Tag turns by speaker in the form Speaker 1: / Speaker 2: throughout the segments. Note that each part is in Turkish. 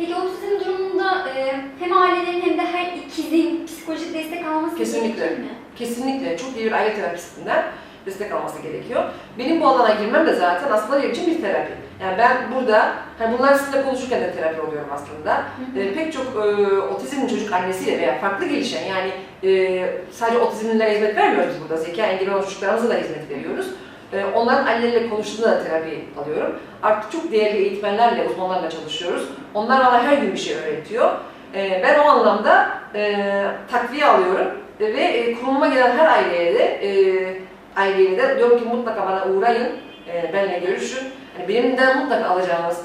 Speaker 1: Peki otizm durumunda e, hem ailelerin hem de her ikizin psikolojik destek alması
Speaker 2: Kesinlikle.
Speaker 1: gerekir mi?
Speaker 2: Kesinlikle çok iyi bir aile terapistinden destek alması gerekiyor. Benim bu alana girmem de zaten aslında benim için bir terapi. Yani ben burada, hani bunlar sizinle konuşurken de terapi oluyorum aslında.
Speaker 1: Hı hı.
Speaker 2: E, pek çok e, otizmli çocuk annesiyle veya farklı gelişen yani e, sadece otizmlilere hizmet vermiyoruz burada. Zeka engelli olan çocuklarımıza da hizmet veriyoruz. E, onların anneleriyle konuştuğunda da terapi alıyorum. Artık çok değerli eğitmenlerle, uzmanlarla çalışıyoruz. Onlar bana her gün bir şey öğretiyor. E, ben o anlamda e, takviye alıyorum E, ve e, kurumuma gelen her aileye de e, aileye de diyorum ki mutlaka bana uğrayın, e, benimle görüşün. Hani benimden mutlaka alacağınız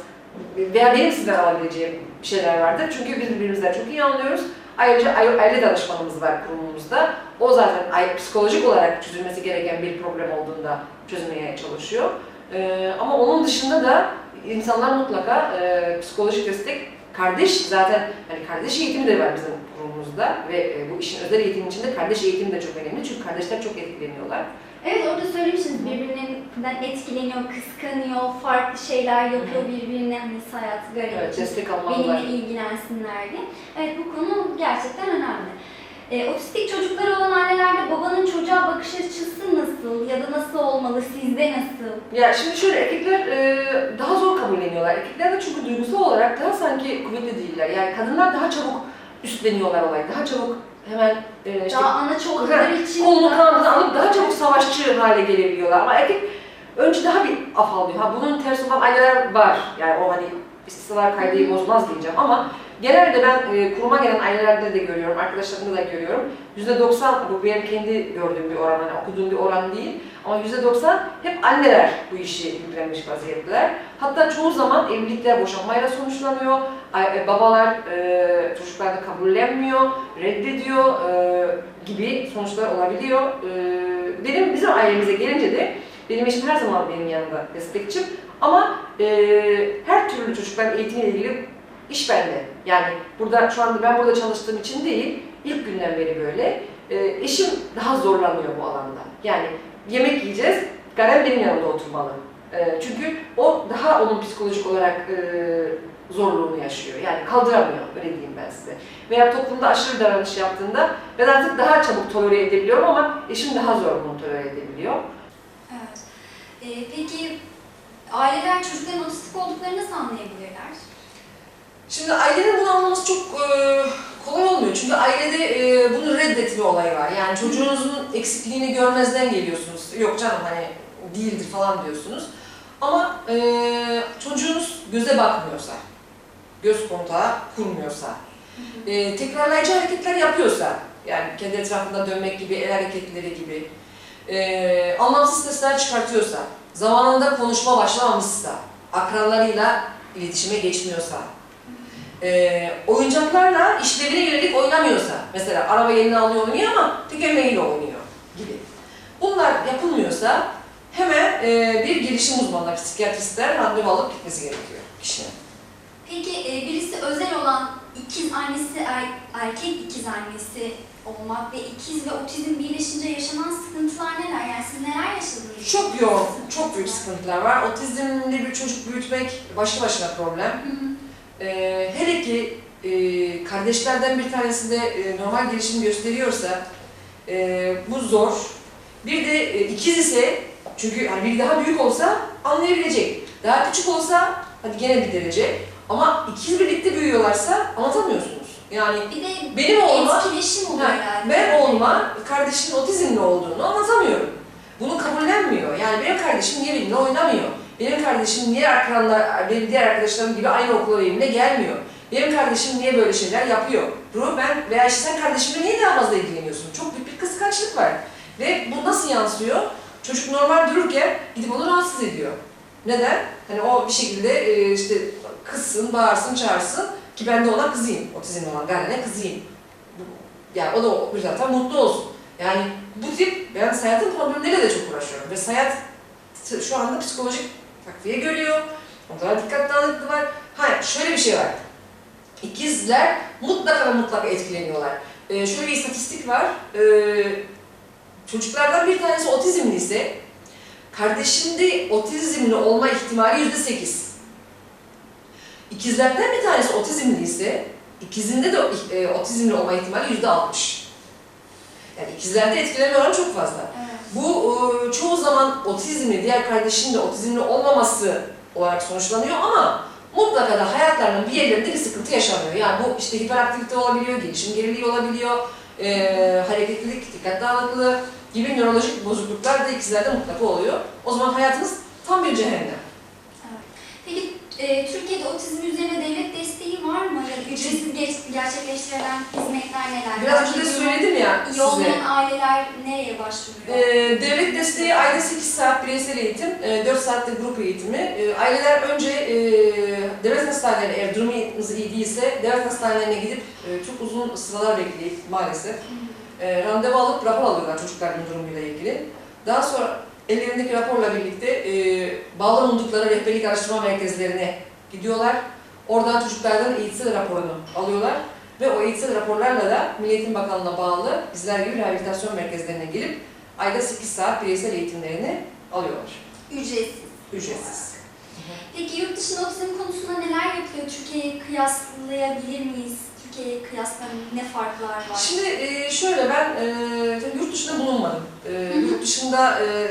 Speaker 2: veya benim sizden alabileceğim şeyler vardır. Çünkü biz birbirimizden çok iyi anlıyoruz. Ayrıca aile danışmanımız var kurumumuzda. O zaten psikolojik olarak çözülmesi gereken bir problem olduğunda çözmeye çalışıyor. Ee, ama onun dışında da insanlar mutlaka e, psikolojik destek, kardeş zaten hani kardeş eğitimi de var bizim kurumumuzda ve e, bu işin özel eğitim içinde kardeş eğitimi de çok önemli çünkü kardeşler çok etkileniyorlar.
Speaker 1: Evet orada söylemiştiniz birbirinden etkileniyor, kıskanıyor, farklı şeyler yapıyor birbirine hani hayatı göre
Speaker 2: Evet, destek almalılar.
Speaker 1: benimle ilgilensinler diye. Evet bu konu gerçekten önemli. E, otistik çocukları olan ailelerde babanın çocuğa bakış açısı nasıl ya da nasıl olmalı, sizde nasıl?
Speaker 2: Ya şimdi şöyle erkekler e, daha zor kabulleniyorlar. Erkekler de çünkü duygusal olarak daha sanki kuvvetli değiller. Yani kadınlar daha çabuk üstleniyorlar olayı. Daha çabuk hemen e, işte
Speaker 1: Daha anaç oldukları için
Speaker 2: kolunu kanadını alıp daha çabuk savaşçı hale gelebiliyorlar. Ama erkek önce daha bir afallıyor. Ha bunun tersi olan aileler var. Yani o hani istisnalar kaydı bozmaz diyeceğim ama genelde ben e, kuruma gelen ailelerde de görüyorum, arkadaşlarımda da görüyorum. %90 bu benim kendi gördüğüm bir oran, hani okuduğum bir oran değil. Ama %90 hep anneler bu işi yüklenmiş vaziyetteler. Hatta çoğu zaman evlilikler boşanmayla sonuçlanıyor. E, Babalar e, çocuklarını kabullenmiyor, reddediyor e, gibi sonuçlar olabiliyor. E, benim bizim ailemize gelince de benim eşim her zaman benim yanımda destekçim. Ama e, her türlü çocukların eğitimiyle ilgili iş bende. Yani burada şu anda ben burada çalıştığım için değil, ilk günden beri böyle. E, eşim daha zorlanıyor bu alanda. Yani yemek yiyeceğiz, Garen benim yanımda oturmalı. E, çünkü o daha onun psikolojik olarak e, zorluğunu yaşıyor. Yani kaldıramıyor, öyle diyeyim ben size. Veya toplumda aşırı davranış yaptığında ben artık daha çabuk tolere edebiliyorum ama eşim daha zor bunu tolere edebiliyor.
Speaker 1: Evet. E, peki aileler çocukların otistik olduklarını nasıl anlayabilirler?
Speaker 2: Şimdi ailenin bunu anlaması çok e, kolay olmuyor. Çünkü ailede e, bunu reddetme olayı var. Yani çocuğunuzun eksikliğini görmezden geliyorsunuz. Yok canım hani değildir falan diyorsunuz. Ama e, çocuğunuz göze bakmıyorsa, göz kontağı kurmuyorsa, e, tekrarlayıcı hareketler yapıyorsa, yani kendi etrafında dönmek gibi, el hareketleri gibi, e, anlamsız sesler çıkartıyorsa, zamanında konuşma başlamamışsa, akranlarıyla iletişime geçmiyorsa, e, oyuncaklarla işlevine yönelik oynamıyorsa, mesela araba eline alıyor oynuyor ama tekerleğiyle oynuyor gibi. Bunlar yapılmıyorsa hemen e, bir gelişim uzmanına, psikiyatristler randevu alıp gitmesi gerekiyor kişinin.
Speaker 1: Peki e, birisi özel olan ikiz annesi, er- erkek ikiz annesi olmak ve ikiz ve otizm birleşince yaşanan sıkıntılar neler? Yani siz neler yaşadınız?
Speaker 2: Çok yoğun, çok büyük sıkıntılar var. Otizmli bir çocuk büyütmek başlı başına problem.
Speaker 1: Hı hı.
Speaker 2: Ee, hele ki e, kardeşlerden bir tanesi de e, normal gelişim gösteriyorsa e, bu zor. Bir de e, ikiz ise çünkü hani biri daha büyük olsa anlayabilecek. Daha küçük olsa hadi gene bir derece. Ama ikiz birlikte büyüyorlarsa anlatamıyorsunuz. Yani
Speaker 1: Bir de
Speaker 2: benim oğluma
Speaker 1: etkileşim oluyor herhalde.
Speaker 2: ben oğluma kardeşimin otizmli olduğunu anlatamıyorum. Bunu kabullenmiyor. Yani benim kardeşim niye benimle oynamıyor? Benim kardeşim niye akranlar, benim diğer arkadaşlarım gibi aynı okula benimle gelmiyor? Benim kardeşim niye böyle şeyler yapıyor? Ruh ben veya işte sen kardeşimle niye daha fazla ilgileniyorsun? Çok büyük bir kıskançlık var. Ve bu nasıl yansıyor? Çocuk normal dururken gidip onu rahatsız ediyor. Neden? Hani o bir şekilde e, işte kızsın, bağırsın, çağırsın ki ben de ona kızayım. Otizmli olan Galen'e kızayım. Yani o da o- zaten mutlu olsun. Yani bu tip, ben Sayat'ın problemleriyle de çok uğraşıyorum. Ve Sayat t- şu anda psikolojik takviye görüyor. Onlara dikkat dağınıklığı var. Ha şöyle bir şey var. İkizler mutlaka ve mutlaka etkileniyorlar. Ee, şöyle bir istatistik var. Ee, çocuklardan bir tanesi otizmli ise kardeşinde otizmli olma ihtimali yüzde sekiz. İkizlerden bir tanesi otizmli ise ikizinde de e, otizmli olma ihtimali yüzde altmış. Yani ikizlerde etkilenme oranı çok fazla.
Speaker 1: Evet.
Speaker 2: Bu e, çoğu zaman otizmli, diğer kardeşinin de otizmli olmaması olarak sonuçlanıyor ama mutlaka da hayatlarının bir yerlerinde bir sıkıntı yaşanıyor. Yani bu işte hiperaktivite olabiliyor, gelişim geriliği olabiliyor, e, hareketlilik, dikkat dağınıklığı gibi nörolojik bozukluklar da ikizlerde mutlaka oluyor. O zaman hayatınız tam bir cehennem.
Speaker 1: Peki e, Türkiye'de otizm üzerine devlet desteği var mı? Ya da ücretsiz geç- gerçekleştirilen hizmetler neler?
Speaker 2: Biraz önce de söyledim ya size.
Speaker 1: olmayan aileler nereye başvuruyor?
Speaker 2: Ee, devlet desteği ayda 8 saat bireysel eğitim, e, 4 saatte grup eğitimi. E, aileler önce e, devlet hastanelerine eğer durumunuz iyi değilse devlet hastanelerine gidip e, çok uzun sıralar bekleyip maalesef e, randevu alıp rapor alıyorlar çocukların durumuyla ilgili. Daha sonra ellerindeki raporla birlikte e, bağlı bulundukları rehberlik araştırma merkezlerine gidiyorlar. Oradan çocuklardan eğitsel raporunu alıyorlar. Ve o eğitsel raporlarla da Milli Eğitim Bakanlığı'na bağlı bizler gibi rehabilitasyon merkezlerine gelip ayda 8 saat bireysel eğitimlerini alıyorlar.
Speaker 1: Ücretsiz.
Speaker 2: Ücretsiz.
Speaker 1: Peki yurt dışında otizm konusunda neler yapıyor? Türkiye'ye kıyaslayabilir miyiz? Türkiye'ye kıyasla ne farklar var?
Speaker 2: Şimdi e, şöyle ben e, yurt dışında bulunmadım. E, yurt dışında e,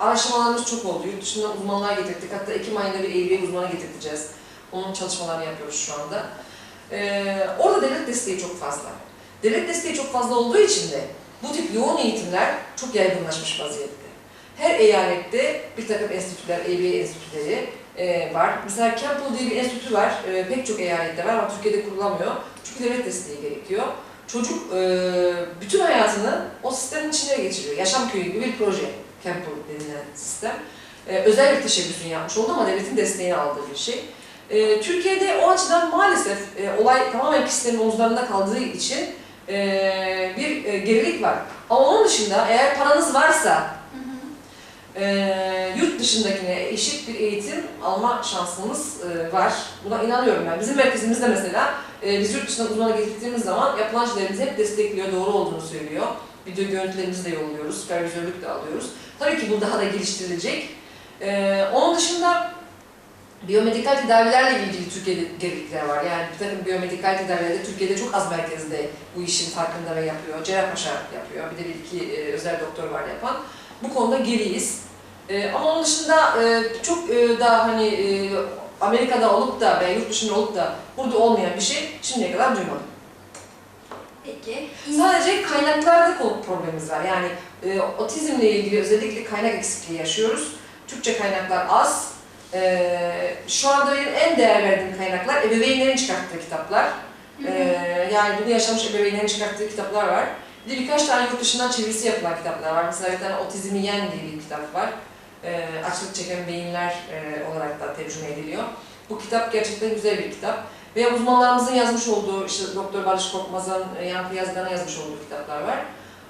Speaker 2: araştırmalarımız çok oldu. Yurt dışından uzmanlar getirdik. Hatta Ekim ayında bir EYB uzmanı getirteceğiz. Onun çalışmalarını yapıyoruz şu anda. E, orada devlet desteği çok fazla. Devlet desteği çok fazla olduğu için de bu tip yoğun eğitimler çok yaygınlaşmış vaziyette. Her eyalette bir takım enstitüler, EYB enstitüleri e, var. Mesela Campbell diye bir enstitü var. E, pek çok eyalette var ama Türkiye'de kurulamıyor. Çünkü devlet desteği gerekiyor. Çocuk e, bütün hayatını o sistemin içinde geçiriyor. Yaşam köyü gibi bir proje. Campbell denilen sistem. E, özel bir teşebbüsünü yapmış oldu ama devletin desteğini aldığı bir şey. E, Türkiye'de o açıdan maalesef e, olay tamamen kişilerin omuzlarında kaldığı için e, bir e, gerilik var. Ama onun dışında eğer paranız varsa e, yurt dışındakine eşit bir eğitim alma şansımız e, var. Buna inanıyorum ben. Bizim merkezimizde mesela e, biz yurt dışından uzmana getirdiğimiz zaman yapılan şeylerimizi hep destekliyor, doğru olduğunu söylüyor. Video görüntülerimizi de yolluyoruz, süpervizörlük de alıyoruz. Tabii ki bu daha da geliştirilecek. E, onun dışında biyomedikal tedavilerle ilgili Türkiye'de gerilikler var. Yani bir takım biyomedikal tedavilerde Türkiye'de çok az merkezde bu işin farkında ve yapıyor. Cerrahpaşa yapıyor. Bir de bir iki e, özel doktor var yapan. Bu konuda geriyiz. E, ama onun dışında e, çok e, daha hani e, Amerika'da olup da veya yurt dışında olup da burada olmayan bir şey şimdiye kadar duymadım.
Speaker 1: Peki.
Speaker 2: Sadece kaynaklarda problemimiz var. Yani e, otizmle ilgili özellikle kaynak eksikliği yaşıyoruz. Türkçe kaynaklar az. E, şu anda benim en değer verdiğim kaynaklar ebeveynlerin çıkarttığı kitaplar.
Speaker 1: Hı hı.
Speaker 2: E, yani bunu yaşamış ebeveynlerin çıkarttığı kitaplar var. Bir de birkaç tane yurt dışından çevirisi yapılan kitaplar var. Mesela bir tane Otizmi Yen diye bir kitap var. E, açlık çeken beyinler e, olarak da tercüme ediliyor. Bu kitap gerçekten güzel bir kitap. Ve uzmanlarımızın yazmış olduğu, işte Doktor Barış Korkmaz'ın, e, Yankı Yazgan'ın yazmış olduğu kitaplar var.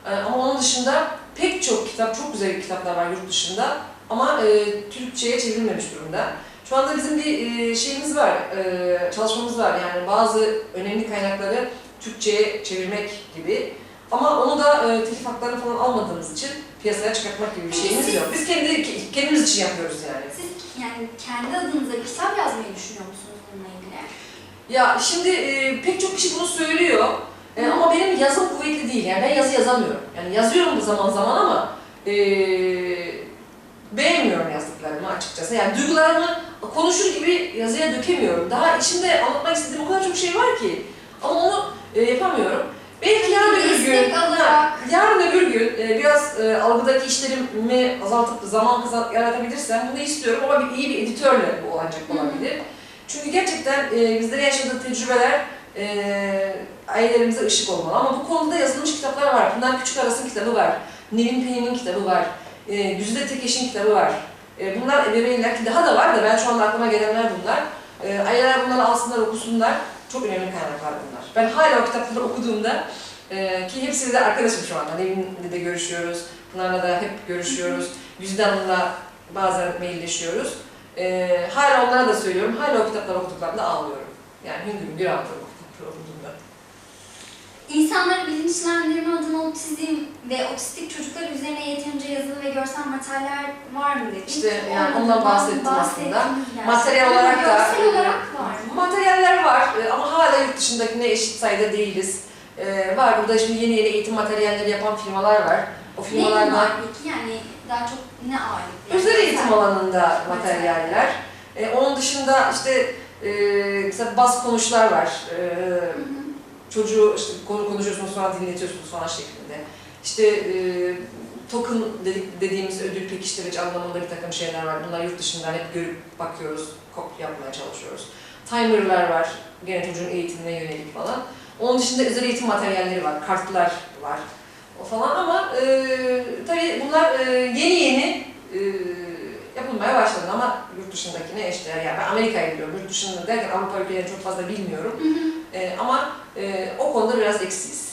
Speaker 2: E, ama onun dışında pek çok kitap, çok güzel kitaplar var yurt dışında. Ama e, Türkçe'ye çevrilmemiş durumda. Şu anda bizim bir e, şeyimiz var, e, çalışmamız var. Yani bazı önemli kaynakları Türkçe'ye çevirmek gibi. Ama onu da e, telif haklarını falan almadığımız için piyasaya çıkartmak gibi bir şeyimiz yok. Biz kendi kendimiz için yapıyoruz yani.
Speaker 1: Siz yani kendi adınıza bir kitap yazmayı düşünüyor musunuz bununla ilgili?
Speaker 2: Ya şimdi e, pek çok kişi bunu söylüyor E, ama benim yazım kuvvetli değil. Yani ben yazı yazamıyorum. Yani yazıyorum da zaman zaman ama e, beğenmiyorum yazdıklarımı açıkçası. Yani duygularımı konuşur gibi yazıya dökemiyorum. Daha içinde anlatmak istediğim o kadar çok şey var ki. Ama onu e, yapamıyorum. Belki yarın öbür gün, yarın öbür gün e, biraz e, algıdaki işlerimi azaltıp zaman kısa- yaratabilirsem bunu istiyorum ama bir, iyi bir editörle bu olacak
Speaker 1: hı.
Speaker 2: olabilir. Çünkü gerçekten e, bizlere yaşadığı tecrübeler e, ailelerimize ışık olmalı. Ama bu konuda yazılmış kitaplar var. Pınar Küçük Aras'ın kitabı var. Nevin Pelin'in kitabı var. E, Güzide Tekeş'in kitabı var. E, bunlar ebeveynler ki daha da var da ben şu anda aklıma gelenler bunlar. E, aileler bunları alsınlar, okusunlar. Çok önemli kaynaklar bunlar. Ben hala o kitapları okuduğumda e, ki hepsiyle de arkadaşım şu anda. Nevin'le de görüşüyoruz. Pınar'la da hep görüşüyoruz. Güzide Hanım'la bazen mailleşiyoruz. Ee, hala onlara da söylüyorum, hala o kitapları okuduklarında ağlıyorum. Yani hüngür hüngür ağlıyorum o kitapları okuduğumda.
Speaker 1: İnsanları bilinçlendirme adına otizm ve otistik çocuklar üzerine yeterince yazılı ve görsel materyaller var mı dedin?
Speaker 2: İşte yani
Speaker 1: Ondan
Speaker 2: bahsettim
Speaker 1: bahsettiniz
Speaker 2: aslında.
Speaker 1: gerçekten.
Speaker 2: Materyal olarak da-
Speaker 1: Görsel olarak var mı?
Speaker 2: Materyaller var e, ama hala yurt dışındakine eşit sayıda değiliz. E, var burada şimdi yeni yeni eğitim materyalleri yapan firmalar var. O
Speaker 1: Ne
Speaker 2: firmalardan
Speaker 1: var peki? Yani daha çok ne ağırlıklı?
Speaker 2: özel eğitim alanında
Speaker 1: Materyaller.
Speaker 2: materyaller. E, onun dışında işte e, mesela baz konuşlar var. E,
Speaker 1: hı.
Speaker 2: Çocuğu işte konu konuşuyorsunuz sonra dinletiyorsunuz falan şeklinde. İşte e, token dedik, dediğimiz ödül pekiştirici anlamında bir takım şeyler var. Bunlar yurt dışından hep görüp bakıyoruz, kopya yapmaya çalışıyoruz. Timer'lar var, gene çocuğun eğitimine yönelik falan. Onun dışında özel eğitim materyalleri var, kartlar var o falan ama e, tabii bunlar e, yeni yeni e, yapılmaya başladı ama yurt dışındakine eşdeğer. Yani ben Amerika'yı biliyorum, yurt dışında derken Avrupa ülkelerini çok fazla bilmiyorum.
Speaker 1: Hı hı.
Speaker 2: E, ama e, o konuda biraz eksiyiz.